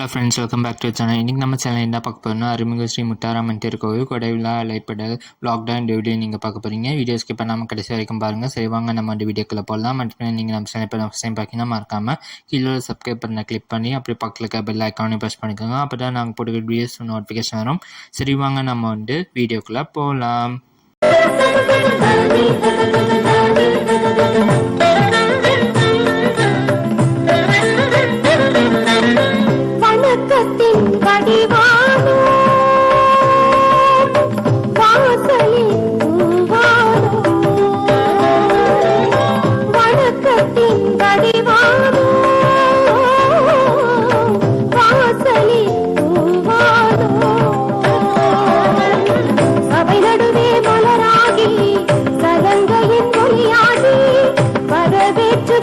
Hello friends welcome back to channel இன்றைக்கி நம்ம channel என்ன பார்க்க போகிறோம்னா அருமிகு ஸ்ரீ முத்தாராமன் திருக்கோவில் கொடைவிழா அலைப்படல் லாக்டவுன் டிவிடியோ நீங்கள் பார்க்க போகிறீங்க வீடியோ ஸ்கிப் பண்ணாமல் கடைசி வரைக்கும் பாருங்கள் சரி வாங்க நம்ம அந்த வீடியோக்குள்ளே போடலாம் மட்டும் நீங்கள் நம்ம சேனல் இப்போ ஃபஸ்ட் டைம் பார்த்தீங்கன்னா மறக்காமல் கீழே சப்ஸ்கிரைப் பண்ண கிளிக் பண்ணி அப்படியே பக்கத்தில் இருக்க பெல் ஐக்கானையும் ப்ரெஸ் பண்ணிக்கோங்க. அப்போ தான் நாங்கள் போட்டு வீடியோஸ் நோட்டிஃபிகேஷன் வரும். சரி வாங்க நம்ம வந்து வீடியோக்குள்ளே போகலாம் வணக்கத்தின் வடிவானோ வாசலில் பூவானோ? வணக்கத்தின் வடிவானோ வாசலில் பூவானோ? சபை நடுவே மலராகி வரவேற்று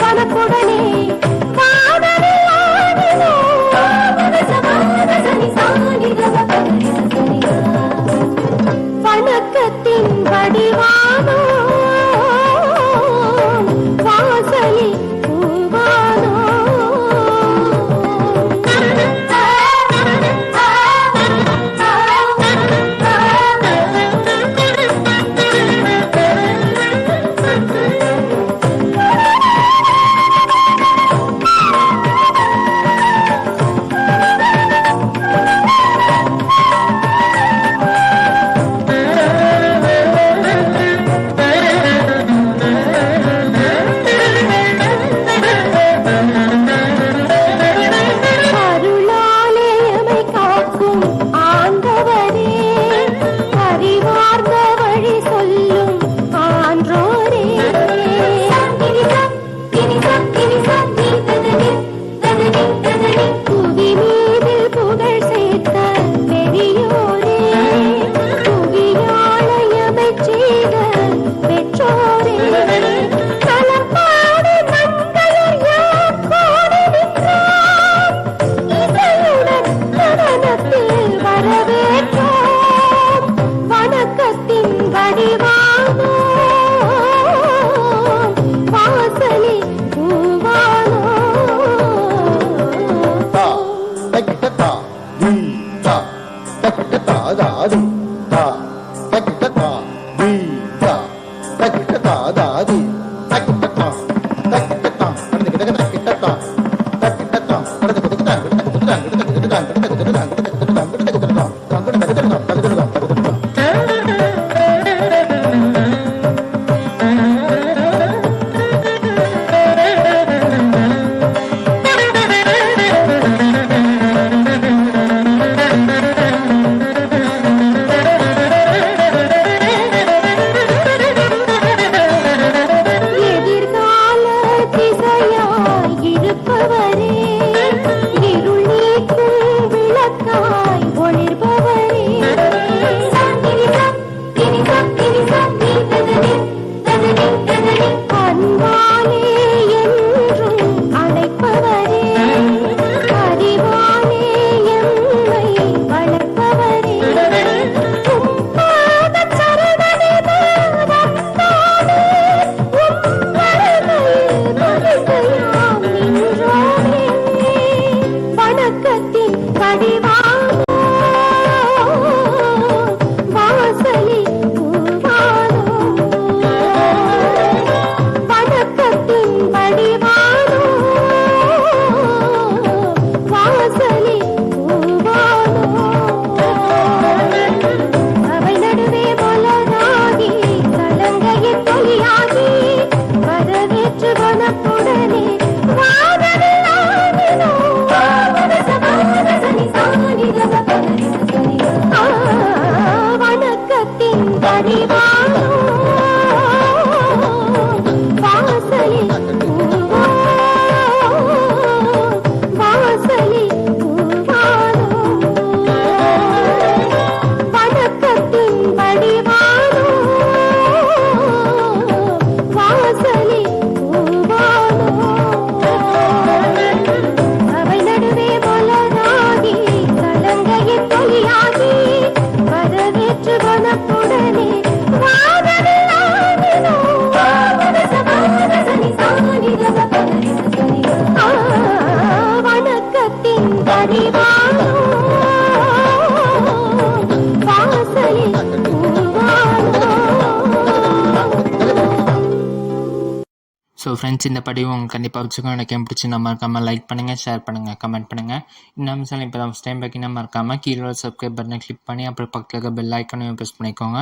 ஸோ ஃப்ரெண்ட்ஸ் இந்த படிவு உங்களுக்கு கண்டிப்பாக வச்சுக்கோ எனக்கு பிடிச்சி நம்ம இருக்காமல் லைக் பண்ணுங்கள் ஷேர் பண்ணுங்கள் கமெண்ட் பண்ணுங்கள் இந்த அம்சம் இப்போ தான் ஃபஸ்ட் டைம் பார்க்கினா இருக்காமல் கீழே சப்ஸ்கிரைப் பட்டனை கிளிக் பண்ணி அப்புறம் பக்கத்தில் இருக்க பெல் ஐக்கனையும் ப்ரெஸ் பண்ணிக்கோங்க.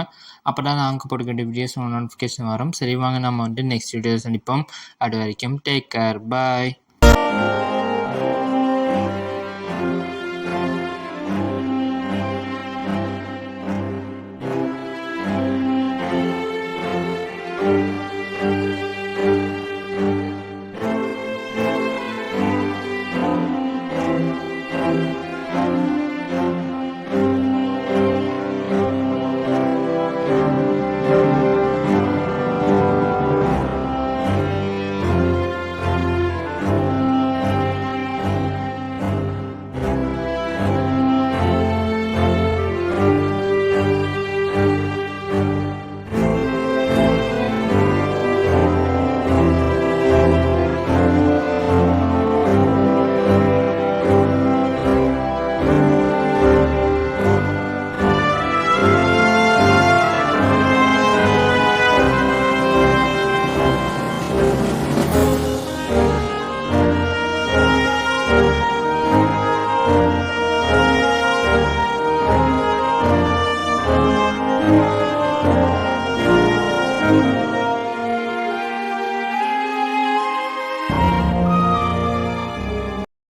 அப்போ தான் நாங்கள் போட்டுக்கிட்ட வீடியோஸ் நோட்டிஃபிகேஷன் வரும். சரி வாங்க நம்ம வந்து நெக்ஸ்ட் வீடியோஸ் அனுப்போம் அது வரைக்கும் டேக் கேர் பாய்